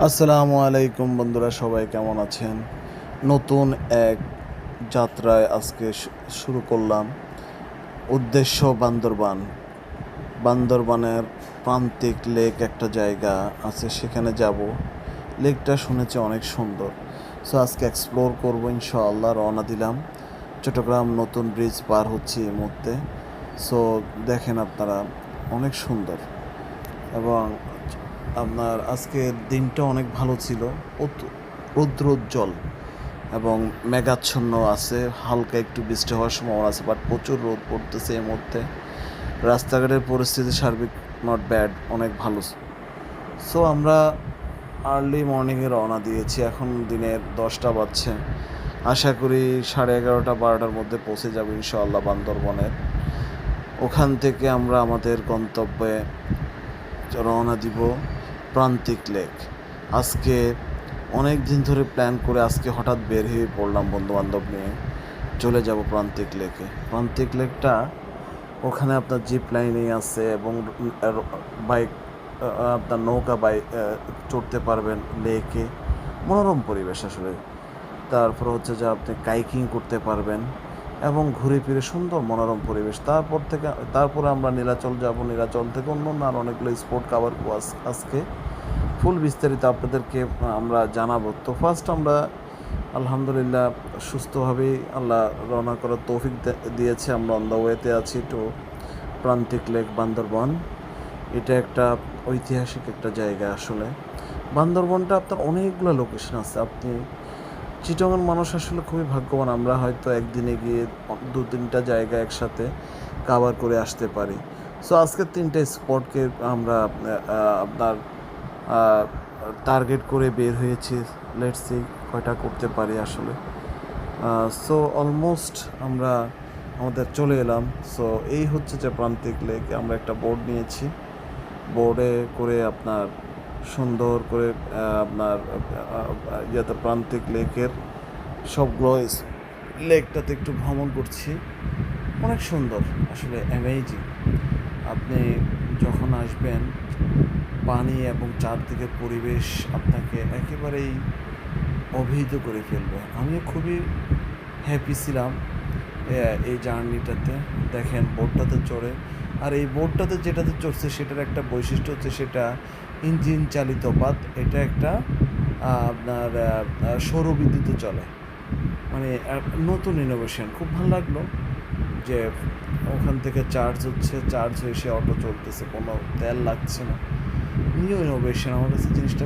আসসালামু আলাইকুম বন্ধুরা, সবাই কেমন আছেন? নতুন এক যাত্রায় আজকে শুরু করলাম। উদ্দেশ্য বান্দরবান। বান্দরবানের প্রান্তিক লেক একটা জায়গা আছে, সেখানে যাব। লেকটা শুনেছি অনেক সুন্দর। সো আজকে এক্সপ্লোর করব, ইনশাআল্লাহ রওনা দিলাম। চট্টগ্রাম নতুন ব্রিজ পার হচ্ছে এই মুহূর্তে। সো দেখেন আপনারা, অনেক সুন্দর। এবং আপনার আজকের দিনটা অনেক ভালো ছিল। রৌদ্রোজ্জ্বল এবং মেঘাচ্ছন্ন আছে। হালকা একটু বৃষ্টি হওয়ার সম্ভাবনা আছে বাট প্রচুর রোদ পড়তেছে এই মুহূর্তে। রাস্তাঘাটের পরিস্থিতি সার্বিক নট ব্যাড অনেক ভালো। সো আমরা আর্লি মর্নিংয়ে রওনা দিয়েছি। এখন দিনের দশটা বাজছে। আশা করি সাড়ে এগারোটা, বারোটার মধ্যে পৌঁছে যাব ইনশাআল্লাহ বান্দরবনের ওখান থেকে আমরা আমাদের গন্তব্যে রওনা দিব। প্রান্তিক লেক। আজকে অনেক দিন ধরে প্ল্যান করে আজকে হঠাৎ বের হয়ে পড়লাম বন্ধু বান্ধব নিয়ে। চলে যাব প্রান্তিক লেকে। প্রান্তিক লেকটা ওখানে আপনার জিপ লাইনেই আছে এবং বাইক আপনার নৌকা বাইক চড়তে পারবেন লেকে। মনোরম পরিবেশ আসলে। তারপর হচ্ছে যে আপনি কাইকিং করতে পারবেন। এবং ঘুরে ফিরে সুন্দর মনোরম পরিবেশ। তারপর থেকে, তারপরে আমরা নীলাচল যাব। নীলাচল থেকে অন্য অন্য আর অনেকগুলো স্পোর্ট কাভার আজকে। ফুল বিস্তারিত আপনাদেরকে আমরা জানাব। তো ফার্স্ট আমরা আলহামদুলিল্লাহ সুস্থভাবেই আল্লাহ রওনা করার তৌফিক দিয়েছে। আমরা অন দ্য ওয়েতে আছি টু প্রান্তিক লেক বান্দরবন। এটা একটা ঐতিহাসিক একটা জায়গা আসলে। বান্দরবনটা আপনার অনেকগুলো লোকেশন আছে। আপনি চিটংয়ের মানুষ আসলে খুবই ভাগ্যবান। আমরা হয়তো একদিনে গিয়ে দু তিনটা জায়গা একসাথে কাভার করে আসতে পারি। সো আজকের তিনটে স্পটকে আমরা আপনার টার্গেট করে বের হয়েছি। লেটস সি কয়টা করতে পারি আসলে। সো অলমোস্ট আমরা আমাদের চলে এলাম। সো এই হচ্ছে যে প্রান্তিক লেক আমরা একটা বোর্ড নিয়েছি। বোর্ডে করে আপনার সুন্দর করে আপনার ইয়েতে প্রান্তিক লেকের সবগুলো লেকটাতে একটু ভ্রমণ করছি। অনেক সুন্দর, আসলে অ্যামেজিং আপনি যখন আসবেন, পানি এবং চারদিকের পরিবেশ আপনাকে একেবারেই অভিহিত করে ফেলবে। আমিও খুবই হ্যাপি ছিলাম এই জার্নিটাতে। দেখেন, বোটটাতে চড়ে। আর এই বোটটাতে যেটাতে চড়ছে, সেটার একটা বৈশিষ্ট্য হচ্ছে সেটা ইঞ্জিন চালিত পাত এটা একটা আপনার সৌর বিদ্যুতে চলে। মানে নতুন ইনোভেশন খুব ভালো লাগল যে ওখান থেকে চার্জ হচ্ছে চার্জ হয়ে সে অটো চলতেছে, কোনো তেল লাগছে না। নিউ ইনোভেশন আমার কাছে জিনিসটা